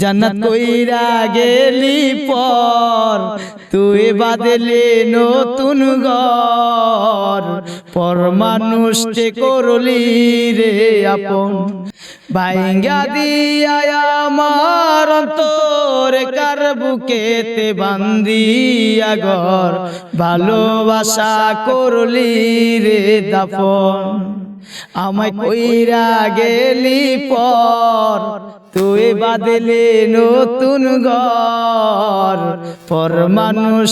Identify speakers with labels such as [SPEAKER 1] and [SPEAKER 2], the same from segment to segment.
[SPEAKER 1] জান্নাত কইরা গেলি পর। তুই বাদলে নতুন ঘর। পর মানুষকে করলি রে আপন। ভাইঙ্গা দিয়া আমার অন্তর কার বুকেতে বান্দিয়া ঘর। ভালোবাসা করলি রে দাফন। আমায় কইরা গেলি পর। তুই বাদলে নতুন ঘর। পর মানুষ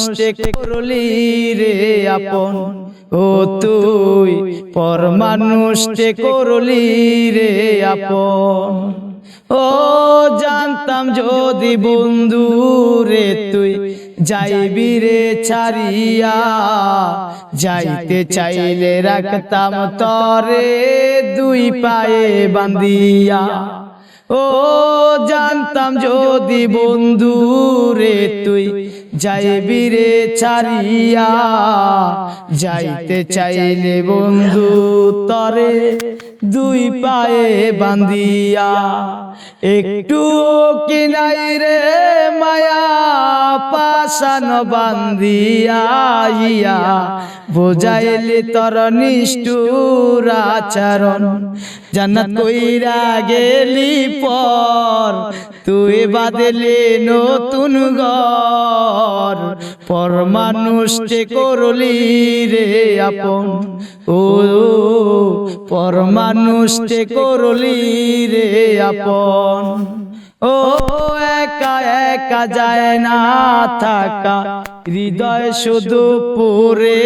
[SPEAKER 1] করলি রে আপন। ও তুই পর মানুষ করলি রে আপন। ও জানতাম যদি বন্ধু রে তুই যাইবি রে ছাড়িয়া। যাইতে চাইলে রাখতাম তরে দুই পায়ে বান্দিয়া ও জানতাম যদি বন্ধু রে তুই যাইবি রে চারিয়া যাইতে চাইলে বন্ধু তরে দুই পায়ে বান্দিয়া একটু কিনাই রে পাশান বান্দিয়া বোঝাইলে তর নিষ্ঠুর আচরণ। জান্নাত কইরা গেলি পর, তুই বাদলে নতুন ঘর। পর মানুষকে করলি রে আপন, ও, পর মানুষকে করলি রে আপন। ও একা একা যায় না থাকা। হৃদয় শুধু পুরে,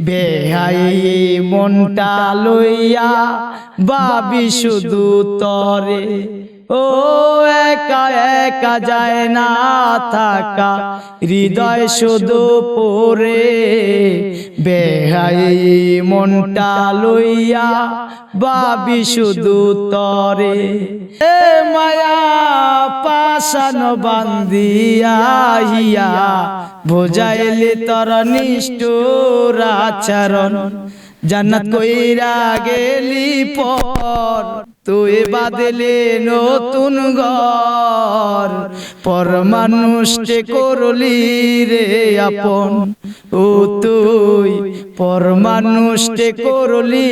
[SPEAKER 1] বেহাই মনটা লইয়া বাবি শুধু তরে। ও একা একা যায় না থাকা। হৃদয় শুধু পরে বেহাই মনটা লইয়া বাবি শুধু তরে। এ মায়া পাশান বান্দিয়া বোঝাইলে তর নিষ্ঠুর আচরণ। জান্নাত কইরা গেলি পর তুই বাদলে নতুন ঘর। পর মানুষকে করলি রে আপন। ও তুই পর মানুষকে করলি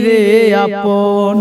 [SPEAKER 1] রে আপন।